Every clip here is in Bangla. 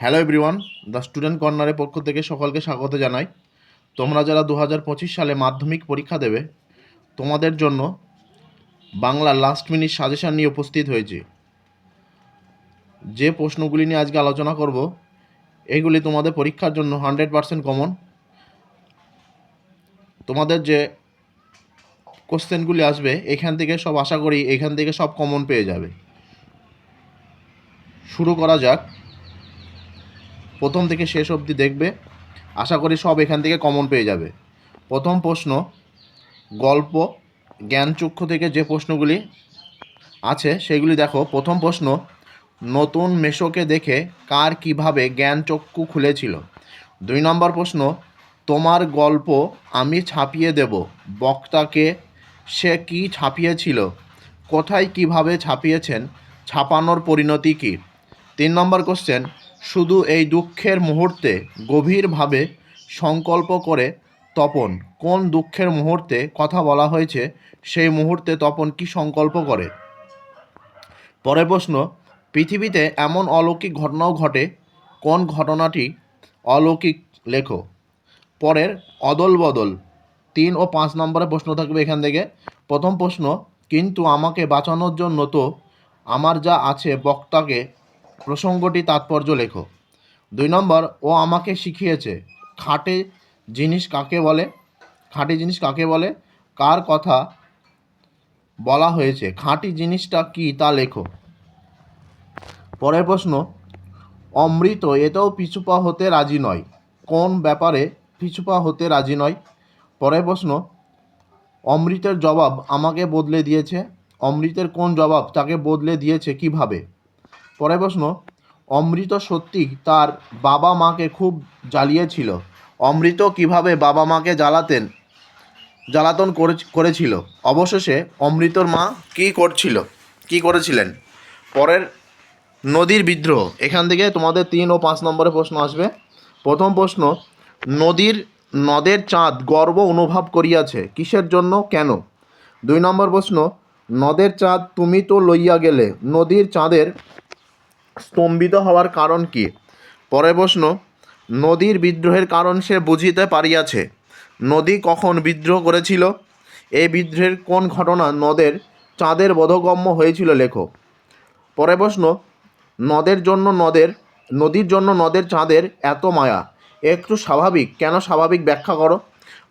হ্যালো এভরিওয়ান দ্য স্টুডেন্ট কর্নারের পক্ষ থেকে সকলকে স্বাগত জানাই। তোমরা যারা দু হাজার পঁচিশ সালে মাধ্যমিক পরীক্ষা দেবে, তোমাদের জন্য বাংলা লাস্ট মিনিট সাজেশান নিয়ে উপস্থিত হয়েছি। যে প্রশ্নগুলি নিয়ে আজকে আলোচনা করব, এগুলি তোমাদের পরীক্ষার জন্য হান্ড্রেড পারসেন্ট কমন তোমাদের যে কোশ্চেনগুলি আসবে, এখান থেকে সব আশা করি এখান থেকে সব কমন পেয়ে যাবে। শুরু করা যাক। প্রথম থেকে শেষ অবধি দেখবে। আশা করি সব এখান থেকে কমন পেয়ে যাবে। প্রথম প্রশ্ন, গল্প জ্ঞানচক্ষু থেকে যে প্রশ্নগুলি আছে, সেগুলি দেখো। প্রথম প্রশ্ন, নতুন মেশোকে দেখে কার কীভাবে জ্ঞানচক্ষু খুলেছিল? দুই নম্বর প্রশ্ন, তোমার গল্প আমি ছাপিয়ে দেব। বক্তাকে সে কি ছাপিয়েছিল? কোথায় কীভাবে ছাপিয়েছেন? ছাপানোর পরিণতি কী? তিন নম্বর কোশ্চেন শুধু এই দুঃখের মুহূর্তে গভীরভাবে সংকল্প করে তপন। কোন দুঃখের মুহূর্তে কথা বলা হয়েছে, সেই মুহূর্তে তপন কি সংকল্প করে? পরের প্রশ্ন, পৃথিবীতে এমন অলৌকিক ঘটনাও ঘটে? কোন ঘটনাটি অলৌকিক? লেখো। পরের, অদল বদল। তিন ও পাঁচ নম্বরে প্রশ্ন থাকবে এখান থেকে। প্রথম প্রশ্ন, কিন্তু আমাকে বাঁচানোর জন্য তো আমার যা আছে বক্তাকে প্রসঙ্গটি তাৎপর্য লেখো। দুই নম্বর, ও আমাকে শিখিয়েছে, খাটে জিনিস কাকে বলে? খাঁটি জিনিস কাকে বলে? কার কথা বলা হয়েছে? খাঁটি জিনিসটা কি তা লেখো। পরের প্রশ্ন, অমৃত এতেও পিছুপা হতে রাজি নয়। কোন ব্যাপারে পিছুপা হতে রাজি নয়? পরের প্রশ্ন, অমৃতের জবাব আমাকে বদলে দিয়েছে? অমৃতের কোন জবাব তাকে বদলে দিয়েছে কীভাবে? পরের প্রশ্ন, অমৃত সত্যি তার বাবা মাকে খুব জ্বালিয়েছিল। অমৃত কীভাবে বাবা মাকে জ্বালাতেন, জ্বালাতন করে, করেছিল? অবশেষে অমৃতর মা কী করছিল, কী করেছিলেন? পরের নদীর বিদ্রোহ, এখান থেকে তোমাদের তিন ও পাঁচ নম্বরে প্রশ্ন আসবে। প্রথম প্রশ্ন, নদীর নদের চাঁদ গর্ব অনুভব করিয়াছে, কিসের জন্য, কেন? দুই নম্বর প্রশ্ন, নদের চাঁদ তুমি তো লইয়া গেলে, নদীর চাঁদের স্তম্ভিত হওয়ার কারণ কি? পরে প্রশ্ন, নদীর বিদ্রোহের কারণ সে বুঝিতে পারিয়াছে। নদী কখন বিদ্রোহ করেছিল? এই বিদ্রোহের কোন ঘটনা নদের চাঁদের বোধগম্য হয়েছিল, লেখো। পরে প্রশ্ন, নদের জন্য নদের, নদীর জন্য নদের চাঁদের এত মায়া, একটু স্বাভাবিক, কেন স্বাভাবিক ব্যাখ্যা করো?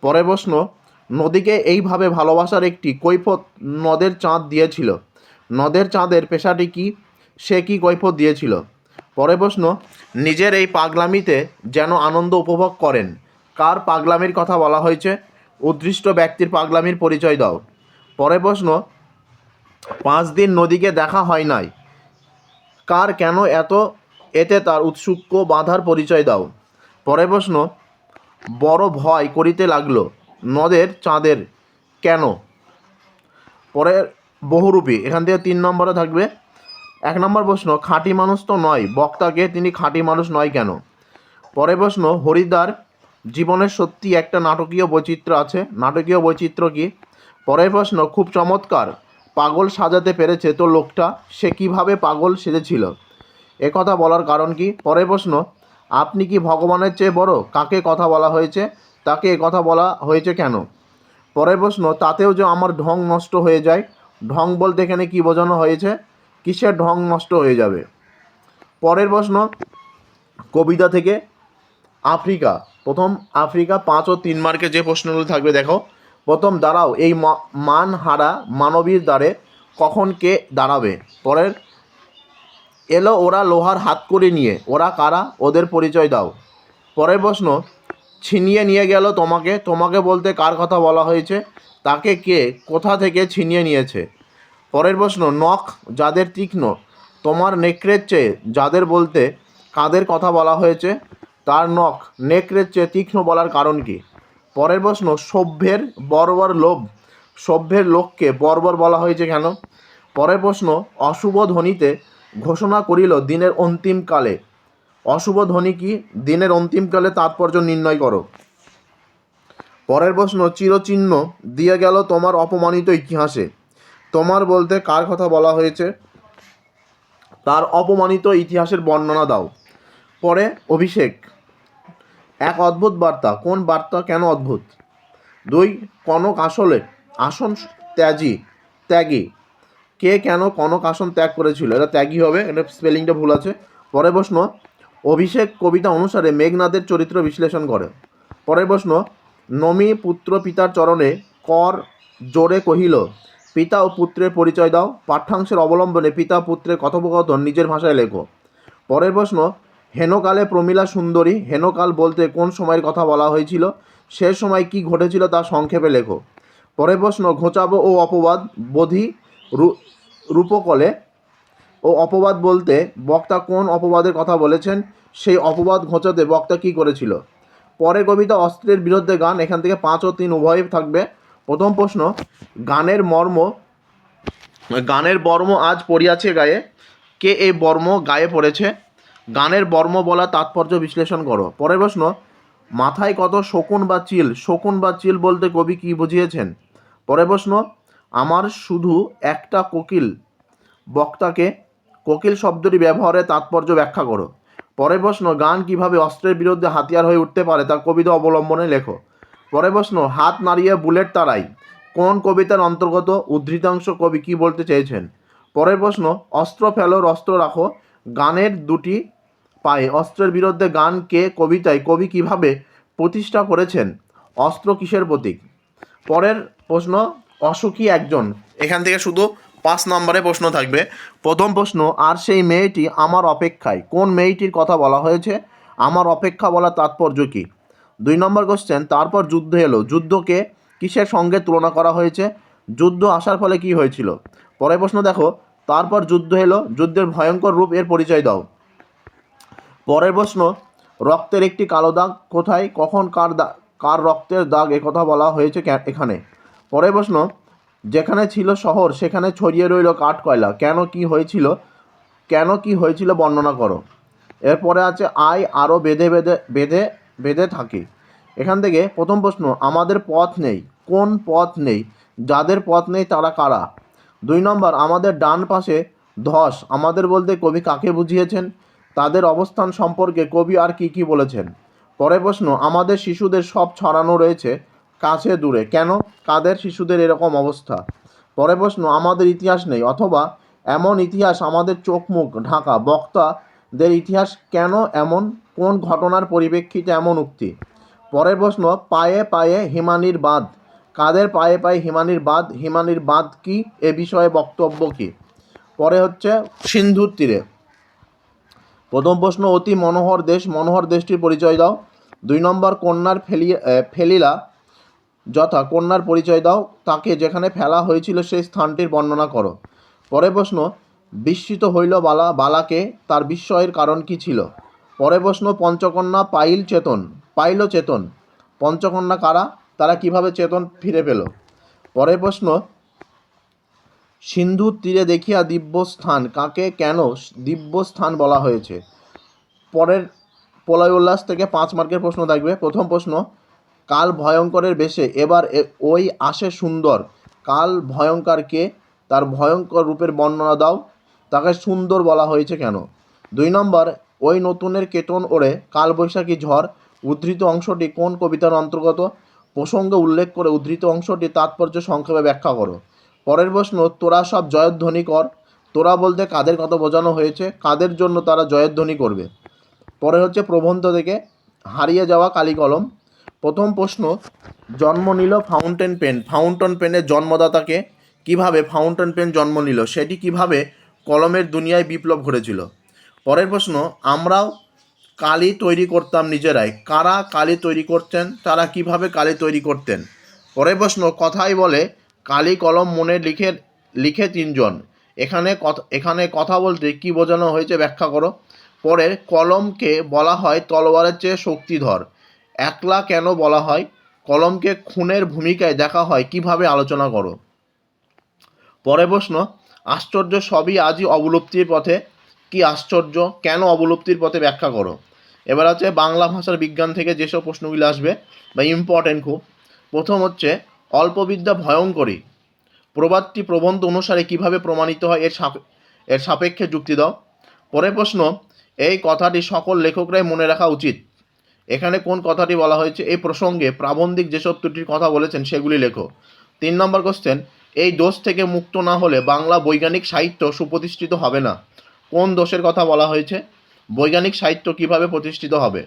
পরে প্রশ্ন, নদীকে এইভাবে ভালোবাসার একটি কৈফত নদের চাঁদ দিয়েছিল। নদের চাঁদের পেশাটি কি? সে কি কৈফত দিয়েছিল? পরে প্রশ্ন, নিজের এই পাগলামিতে যেন আনন্দ উপভোগ করেন, কার পাগলামির কথা বলা হয়েছে? উদ্দৃষ্ট ব্যক্তির পাগলামির পরিচয় দাও। পরে প্রশ্ন, পাঁচ দিন নদীকে দেখা হয় নাই, কার কেন এত, এতে তার উৎসুক্য বাধার পরিচয় দাও। পরে প্রশ্ন, বড় ভয় করিতে লাগল, নদের চাঁদের কেন? পরে বহুরূপী, এখান থেকে তিন নম্বরে থাকবে এক নম্বর প্রশ্ন, খাঁটি মানুষ তো নয়। বক্তাকে তিনি খাঁটি মানুষ নয় কেন? পরের প্রশ্ন, হরিদ্বার জীবনের সত্যি একটা নাটকীয় বৈচিত্র্য আছে। নাটকীয় বৈচিত্র্য কি? পরের প্রশ্ন, খুব চমৎকার। পাগল সাজাতে পেরেছে তো লোকটা, সে কীভাবে পাগল সেজেছিল? কথা বলার কারণ কি? পরের প্রশ্ন, আপনি কি ভগবানের চেয়ে বড়? কাকে কথা বলা হয়েছে? তাকে কথা বলা হয়েছে কেন? পরের প্রশ্ন, তাতেও যে আমার ঢং নষ্ট হয়ে যায়। ঢং বলতে এখানে কি বোঝানো হয়েছে? কিসের ঢং নষ্ট হয়ে যাবে? পরের প্রশ্ন, কবিতা থেকে আফ্রিকা। প্রথম আফ্রিকা পাঁচ ও তিন মার্কে যে প্রশ্নগুলো থাকবে দেখো। প্রথম, দাঁড়াও, এই মান হারা মানবীর দ্বারে কখন কে দাঁড়াবে? পরের, এলো ওরা লোহার হাত করে নিয়ে। ওরা কারা? ওদের পরিচয় দাও। পরের প্রশ্ন, ছিনিয়ে নিয়ে গেল তোমাকে? তোমাকে বলতে কার কথা বলা হয়েছে? তাকে কে? কোথা থেকে ছিনিয়ে নিয়েছে? পরের প্রশ্ন, নখ যাদের তীক্ষ্ণ, তোমার নেকড়ের চেয়ে যাদের বলতে কাদের কথা বলা হয়েছে? তার নখ, নেকড়ের চেয়ে তীক্ষ্ণ বলার কারণ কি? পরের প্রশ্ন, সভ্যের বর্বর লোভ, সভ্যের লোককে বর্বর বলা হয়েছে কেন? পরের প্রশ্ন, অশুভ ধ্বনিতে ঘোষণা করিল দিনের অন্তিমকালে অশুভ ধ্বনি কি? দিনের অন্তিমকালে তাৎপর্য নির্ণয় করো। পরের প্রশ্ন, চিরচিহ্ন দিয়ে গেল তোমার অপমানিত ইতিহাসে। তোমার বলতে কার কথা বলা হয়েছে? তার অপমানিত ইতিহাসের বর্ণনা দাও। পরে অভিষেক, এক অদ্ভুত বার্তা, কোন বার্তা কেন অদ্ভুত? দুই, কনক আসলে, আসন ত্যাগী ত্যাগী। কে কেন কনক আসন ত্যাগ করেছিল? এটা ত্যাগী হবে, এটা স্পেলিংটা ভুল আছে। পরের প্রশ্ন, অভিষেক কবিতা অনুসারে মেঘনাদের চরিত্র বিশ্লেষণ করে। পরের প্রশ্ন, নমি পুত্র পিতার চরণে কর জোরে কহিল পিতা ও পুত্রের পরিচয় দাও। পাঠ্যাংশের অবলম্বনে পিতা পুত্রের কথোপকথন নিজের ভাষায় লেখো। পরের প্রশ্ন, হেনকালে প্রমীলা সুন্দরী, হেনকাল বলতে কোন সময়ের কথা বলা হয়েছিল? সে সময় কি ঘটেছিল তা সংক্ষেপে লেখো। পরের প্রশ্ন, ঘোচাবো ও অপবাদ, বোধি রূপকলে ও অপবাদ বলতে বক্তা কোন অপবাদের কথা বলেছেন? সেই অপবাদ ঘোচাতে বক্তা কি করেছিল? পরে কবিতা অস্ত্রের বিরুদ্ধে গান, এখান থেকে পাঁচ ও তিন উভয়ই থাকবে। প্রথম প্রশ্ন, গানের মর্ম, গানের বর্ম আজ পড়িয়াছে গায়ে, কে এই বর্ম গায়ে পড়েছে? গানের বর্ম বলা তাৎপর্য বিশ্লেষণ করো। পরের প্রশ্ন, মাথায় কত শকুন বা চিল? শকুন বা চিল বলতে কবি কি বুঝিয়েছেন? পরের প্রশ্ন, আমার শুধু একটা কোকিল। বক্তাকে কোকিল শব্দটি ব্যবহারে তাৎপর্য ব্যাখ্যা করো। পরের প্রশ্ন, গান কীভাবে অস্ত্রের বিরুদ্ধে হাতিয়ার হয়ে উঠতে পারে তা কবিতা অবলম্বনে লেখো। পরের প্রশ্ন, হাত নাড়িয়ে বুলেট তাড়াই। কোন কবিতার অন্তর্গত উদ্ধৃতাংশ কবি কি বলতে চেয়েছেন? পরের প্রশ্ন, অস্ত্র ফেলো অস্ত্র রাখো, গানের দুটি পায়ে, অস্ত্রের বিরুদ্ধে গান কে কবিতায়, কবি কীভাবে প্রতিষ্ঠা করেছেন? অস্ত্র কিসের প্রতীক? পরের প্রশ্ন, অসুখী একজন। এখান থেকে শুধু পাঁচ নম্বরে প্রশ্ন থাকবে। প্রথম প্রশ্ন, আর সেই মেয়েটি আমার অপেক্ষায়। কোন মেয়েটির কথা বলা হয়েছে? আমার অপেক্ষা বলা তাৎপর্য কী? দুই নম্বর কোশ্চেন তারপর যুদ্ধ এলো। যুদ্ধকে কিসের সঙ্গে তুলনা করা হয়েছে? যুদ্ধ আসার ফলে কি হয়েছিল? পরের প্রশ্ন দেখো, তারপর যুদ্ধ এলো, যুদ্ধের ভয়ঙ্কর রূপ এর পরিচয় দাও। পরের প্রশ্ন, রক্তের একটি কালো দাগ কোথায়? কখন কার দা, কার রক্তের দাগ একথা বলা হয়েছে এখানে? পরের প্রশ্ন, যেখানে ছিল শহর, সেখানে ছড়িয়ে রইল কাঠ কয়লা। কেন কি হয়েছিল? কেন কি হয়েছিল বর্ণনা করো। এরপরে আছে, আয় আরও বেঁধে বেঁধে বেঁধে বেঁধে থাকে। এখান থেকে প্রথম প্রশ্ন, আমাদের পথ নেই। কোন পথ নেই? যাদের পথ নেই তারা কারা? দুই নম্বর, আমাদের ডান পাশে ধস, আমাদের বলতে কবি কাকে বুঝিয়েছেন? তাদের অবস্থান সম্পর্কে কবি আর কি কি বলেছেন? পরের প্রশ্ন, আমাদের শিশুদের সব ছড়ানো রয়েছে কাছে দূরে। কেন? কাদের শিশুদের এরকম অবস্থা? পরের প্রশ্ন, আমাদের ইতিহাস নেই, অথবা এমন ইতিহাস আমাদের চোখ মুখ ঢাকা বক্তাদের ইতিহাস কেন এমন? কোন ঘটনার পরিপ্রেক্ষিতে এমন উক্তি? পরের প্রশ্ন, পায়ে পায়ে হিমানির বাঁধ। কাদের পায়ে পায়ে হিমানির বাঁধ? হিমানির বাঁধ কি? এ বিষয়ে বক্তব্য কি? পরে হচ্ছে সিন্ধুর তীরে। প্রথম প্রশ্ন, অতি মনোহর দেশ, মনোহর দেশটির পরিচয় দাও। দুই নম্বর, কন্যার ফেলি ফেলিলা যথা, কন্যার পরিচয় দাও। তাকে যেখানে ফেলা হয়েছিল সেই স্থানটির বর্ণনা করো। পরের প্রশ্ন, বিস্মিত হইল বালা, বালাকে, তার বিস্ময়ের কারণ কি ছিল? পরের প্রশ্ন, পঞ্চকন্যা পাইল চেতন পাইল চেতন। পঞ্চকন্যা কারা? তারা কীভাবে চেতন ফিরে পেল? পরের প্রশ্ন সিন্ধুর তীরে দেখিয়া দিব্যস্থান, কাকে কেন দিব্যস্থান বলা হয়েছে? পরের প্রলয় উল্লাস থেকে পাঁচ মার্কের প্রশ্ন থাকবে। প্রথম প্রশ্ন, কাল ভয়ঙ্করের বেশে, এবার ওই আসে সুন্দর। কাল ভয়ঙ্করকে তার ভয়ঙ্কর রূপের বর্ণনা দাও। তাকে সুন্দর বলা হয়েছে কেন? দুই নম্বর ওই নতুনের কেতন ওড়ে কালবৈশাখী ঝড়। উদ্ধৃত অংশটি কোন কবিতার অন্তর্গত? প্রসঙ্গে উল্লেখ করে উদ্ধৃত অংশটি তাৎপর্য সংক্ষেপে ব্যাখ্যা করো। পরের প্রশ্ন, তোরা সব জয়ধ্বনি কর। তোরা বলতে কাদের কথা বোঝানো হয়েছে? কাদের জন্য তারা জয়ধ্বনি করবে? পরে হচ্ছে প্রবন্ধ থেকে, হারিয়ে যাওয়া কালি কলম প্রথম প্রশ্ন, জন্ম নিল ফাউন্টেন পেন। ফাউন্টেন পেনের জন্মদাতাকে কীভাবে ফাউন্টেন পেন জন্ম নিল? সেটি কীভাবে কলমের দুনিয়ায় বিপ্লব ঘটেছিল? পরের প্রশ্ন, আমরাও কালি তৈরি করতাম নিজেরাই। কারা কালি তৈরি করতেন? তারা কীভাবে কালি তৈরি করতেন? পরের প্রশ্ন কথাই বলে কালি কলম মনে লিখে লিখে তিনজন। এখানে কথা এখানে কথা বলতে কি বোঝানো হয়েছে ব্যাখ্যা করো। পরে কলমকে বলা হয় তলোয়ারের চেয়ে শক্তিধর। একলা কেন বলা হয়? কলমকে খুনের ভূমিকায় দেখা হয়, কীভাবে আলোচনা করো? পরে প্রশ্ন, আশ্চর্য সবই আজই অবলুপ্তির পথে। কি আশ্চর্য? কেন অবলুপ্তির পথে ব্যাখ্যা করো? এবার আছে বাংলা ভাষার বিজ্ঞান থেকে যেসব প্রশ্নগুলি আসবে বা ইম্পর্টেন্ট খুব। প্রথম হচ্ছে, অল্পবিদ্যা ভয়ঙ্করী প্রবাদটি প্রবন্ধ অনুসারে কীভাবে প্রমাণিত হয় এর এর সাপেক্ষে যুক্তি দাও। পরের প্রশ্ন, এই কথাটি সকল লেখকরাই মনে রাখা উচিত। এখানে কোন কথাটি বলা হয়েছে? এই প্রসঙ্গে প্রাবন্ধিক যেসব ত্রুটির কথা বলেছেন সেগুলি লেখো। তিন নম্বর কোশ্চেন এই দোষ থেকে মুক্ত না হলে বাংলা বৈজ্ঞানিক সাহিত্য সুপ্রতিষ্ঠিত হবে না। কোন দোষের কথা বলা হয়েছে? বৈজ্ঞানিক সাহিত্য কীভাবে প্রতিষ্ঠিত হবে?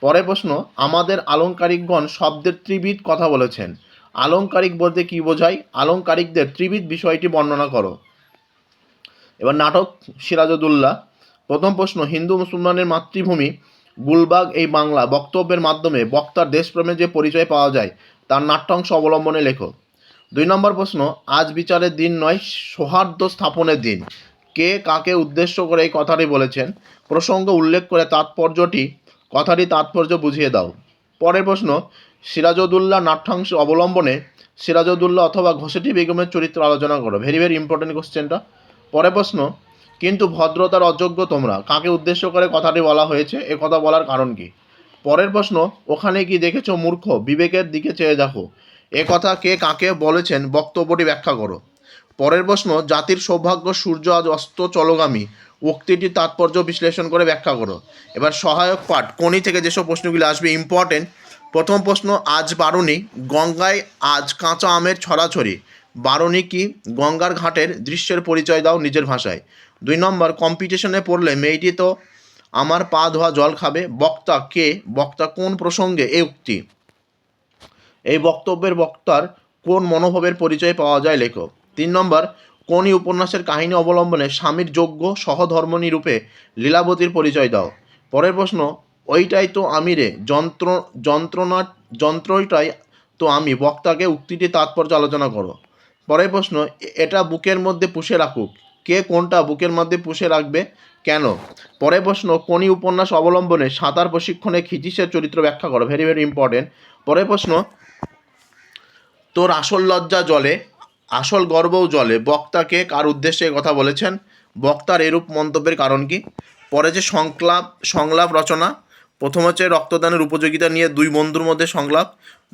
পরের প্রশ্ন, আমাদের আলংকারিকগণ শব্দের ত্রিবিদ কথা বলেছেন। আলংকারিক বলতে কি বোঝায়? আলংকারিকদের ত্রিবিধ বিষয়টি বর্ণনা করো। এবার নাটক সিরাজউদ্দৌল্লা প্রথম প্রশ্ন, হিন্দু মুসলমানের মাতৃভূমি গুলবাগ, এই বাংলা বক্তব্যের মাধ্যমে বক্তার দেশপ্রেমে যে পরিচয় পাওয়া যায়, তার নাট্যাংশ অবলম্বনে লেখো। দুই নম্বর প্রশ্ন, আজ বিচারের দিন নয়, সৌহার্দ্য স্থাপনের দিন। কে কাকে উদ্দেশ্য করে এই কথাটি বলেছেন, প্রসঙ্গ উল্লেখ করে তাৎপর্যটি কথাটি তাৎপর্য বুঝিয়ে দাও। পরের প্রশ্ন সিরাজউদ্দৌল্লা নাট্যাংশ অবলম্বনে সিরাজউদ্দৌল্লা অথবা ঘোষেটি বেগমের চরিত্র আলোচনা করো। ভেরি ভেরি ইম্পর্টেন্ট কোশ্চেনটা পরের প্রশ্ন, কিন্তু ভদ্রতার অযোগ্য তোমরা, কাকে উদ্দেশ্য করে কথাটি বলা হয়েছে, এ কথা বলার কারণ কি? পরের প্রশ্ন, ওখানে কি দেখেছ মূর্খ, বিবেকের দিকে চেয়ে দেখো, এ কথা কে কাকে বলেছেন বক্তব্যটি ব্যাখ্যা করো। পরের প্রশ্ন, জাতির সৌভাগ্য, সূর্য আজ অস্ত চলগামী। উক্তিটির তাৎপর্য বিশ্লেষণ করে ব্যাখ্যা করো। এবার সহায়ক পাঠ কোনি থেকে যেসব প্রশ্নগুলি আসবে ইম্পর্টেন্ট প্রথম প্রশ্ন, আজ বারুনি গঙ্গায় আজ কাঁচা আমের ছড়াছড়ি। বারুনি কি গঙ্গার ঘাটের দৃশ্যের পরিচয় দাও নিজের ভাষায়। দুই নম্বর কম্পিটিশনে পড়লে মেয়েটি তো আমার পা ধোয়া জল খাবে, বক্তা কে, বক্তা কোন প্রসঙ্গে, এই উক্তি। এই বক্তব্যের বক্তার কোন মনোভাবের পরিচয় পাওয়া যায় লেখক। তিন নম্বর কোন উপন্যাসের কাহিনী অবলম্বনে স্বামীর যোগ্য সহধর্মণী রূপে লীলাবতীর পরিচয় দাও। পরের প্রশ্ন, ওইটাই তো আমি রে যন্ত্র যন্ত্রণা যন্ত্রটাই তো আমি, বক্তাকে উক্তিটি তাৎপর্য আলোচনা করো। পরের প্রশ্ন, এটা বুকের মধ্যে পুষে রাখুক। কে কোনটা বুকের মধ্যে পুষে রাখবে? কেন? পরের প্রশ্ন কোনি উপন্যাস অবলম্বনে সাঁতার প্রশিক্ষণে খিচিসের চরিত্র ব্যাখ্যা করো? ভেরি ভেরি ইম্পর্টেন্ট পরের প্রশ্ন, তোর আসল লজ্জা জলে আসল গর্বও জলে। বক্তাকে কার উদ্দেশ্যে কথা বলেছেন? বক্তার এরূপ মন্তব্যের কারণ কি? পরে যে সংলাপ সংলাপ রচনা, প্রথম হচ্ছে রক্তদানের উপযোগিতা নিয়ে দুই বন্ধুর মধ্যে সংলাপ,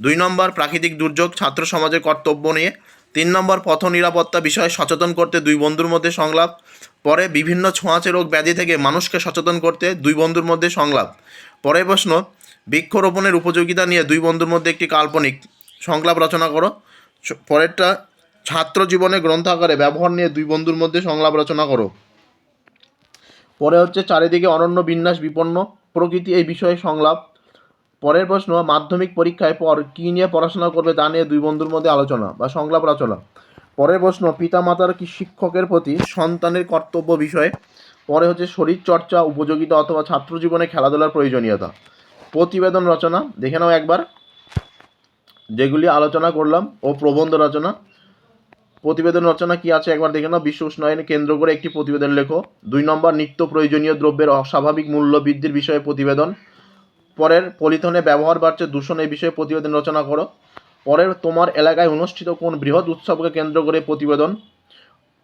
দুই নম্বর প্রাকৃতিক দুর্যোগ, ছাত্র সমাজের কর্তব্য নিয়ে, তিন নম্বর পথ নিরাপত্তা বিষয়ে সচেতন করতে দুই বন্ধুর মধ্যে সংলাপ, পরে বিভিন্ন ছোঁয়াচে রোগ ব্যাধি থেকে মানুষকে সচেতন করতে দুই বন্ধুর মধ্যে সংলাপ। পরের প্রশ্ন, বৃক্ষরোপণের উপযোগিতা নিয়ে দুই বন্ধুর মধ্যে একটি কাল্পনিক সংলাপ রচনা করো। পরেরটা ছাত্র জীবনে গ্রন্থাগারে ব্যবহার নিয়ে দুই বন্ধুর মধ্যে সংলাপ রচনা করো। পরে হচ্ছে চারিদিকে অনন্য বিন্যাস বিপন্ন, প্রকৃতি এই বিষয়ে সংলাপ। পরের প্রশ্ন, মাধ্যমিক পরীক্ষায় পর কী নিয়ে পড়াশোনা করবে তা নিয়ে দুই বন্ধুর মধ্যে আলোচনা বা সংলাপ রচনা। পরের প্রশ্ন, পিতামাতার কি শিক্ষকের প্রতি সন্তানের কর্তব্য বিষয়ে? পরে হচ্ছে শরীর চর্চা, উপযোগিতা অথবা ছাত্র জীবনে খেলাধুলার প্রয়োজনীয়তা। প্রতিবেদন রচনা, দেখে নাও একবার। যেগুলি আলোচনা করলাম ও প্রবন্ধ রচনা। প্রতিবেদন রচনা কি আছে একবার দেখে নাও। বিশ্ব উষ্ণায়ন কেন্দ্র করে একটি প্রতিবেদন লেখো। দুই নম্বর, নিত্য প্রয়োজনীয় দ্রব্যের অস্বাভাবিক মূল্য বৃদ্ধির বিষয়ে প্রতিবেদন। পরের, পলিথনে ব্যবহার বাড়ছে দূষণ এই বিষয়ে প্রতিবেদন রচনা করো। পরের, তোমার এলাকায় অনুষ্ঠিত কোন বৃহৎ উৎসবকে কেন্দ্র করে প্রতিবেদন?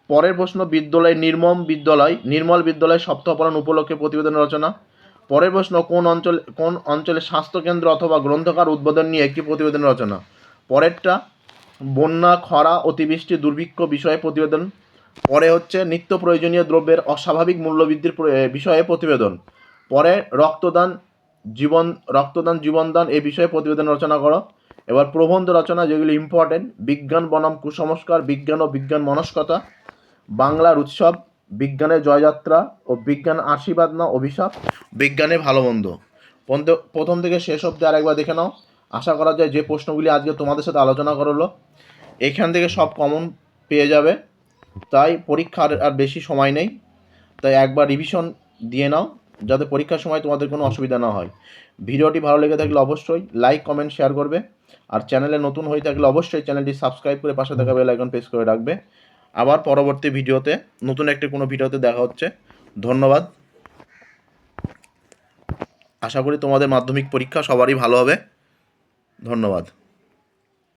পরের প্রশ্ন, বিদ্যালয় নির্মম বিদ্যালয়, নির্মল বিদ্যালয় সপ্তাহ পালন উপলক্ষে প্রতিবেদন রচনা। পরের প্রশ্ন, কোন অঞ্চলে কোন অঞ্চলে স্বাস্থ্যকেন্দ্র অথবা গ্রন্থকার উদ্বোধন নিয়ে একটি প্রতিবেদন রচনা? পরেরটা বন্যা, খরা, অতিবৃষ্টি, দুর্ভিক্ষ বিষয়ে প্রতিবেদন। পরে হচ্ছে নিত্য প্রয়োজনীয় দ্রব্যের অস্বাভাবিক মূল্যবৃদ্ধির বিষয়ে প্রতিবেদন। পরে রক্তদান, জীবন, রক্তদান, জীবনদান এই বিষয়ে প্রতিবেদন রচনা করো। এবার প্রবন্ধ রচনা যেগুলি ইম্পর্টেন্ট বিজ্ঞান, বনাম, কুসংস্কার, বিজ্ঞান ও বিজ্ঞান মনস্কতা, বাংলার উৎসব, বিজ্ঞানের জয়যাত্রা ও বিজ্ঞান আশীর্বাদ না অভিশাপ, বিজ্ঞানের ভালো মন্দ প্রথম থেকে শেষ অব্দি আরেকবার দেখে নাও। আশা করা যায় যে প্রশ্নগুলি আজকে তোমাদের সাথে আলোচনা করল এখান থেকে সব কমন পেয়ে যাবে। তাই পরীক্ষার আর বেশি সময় নেই। তাই একবার রিভিশন দিয়ে নাও, যাতে পরীক্ষার সময় তোমাদের কোনো অসুবিধা না হয়। ভিডিওটি ভালো লেগে থাকলে অবশ্যই লাইক কমেন্ট শেয়ার করবে। আর চ্যানেলে নতুন হয়ে থাকলে অবশ্যই চ্যানেলটি সাবস্ক্রাইব করে পাশে থাকা বেল আইকন প্রেস করে রাখবে। আবার পরবর্তী ভিডিওতে, নতুন একটি কোনো ভিডিওতে দেখা হচ্ছে। ধন্যবাদ। আশা করি তোমাদের মাধ্যমিক পরীক্ষা সবারই ভালো হবে। ধন্যবাদ।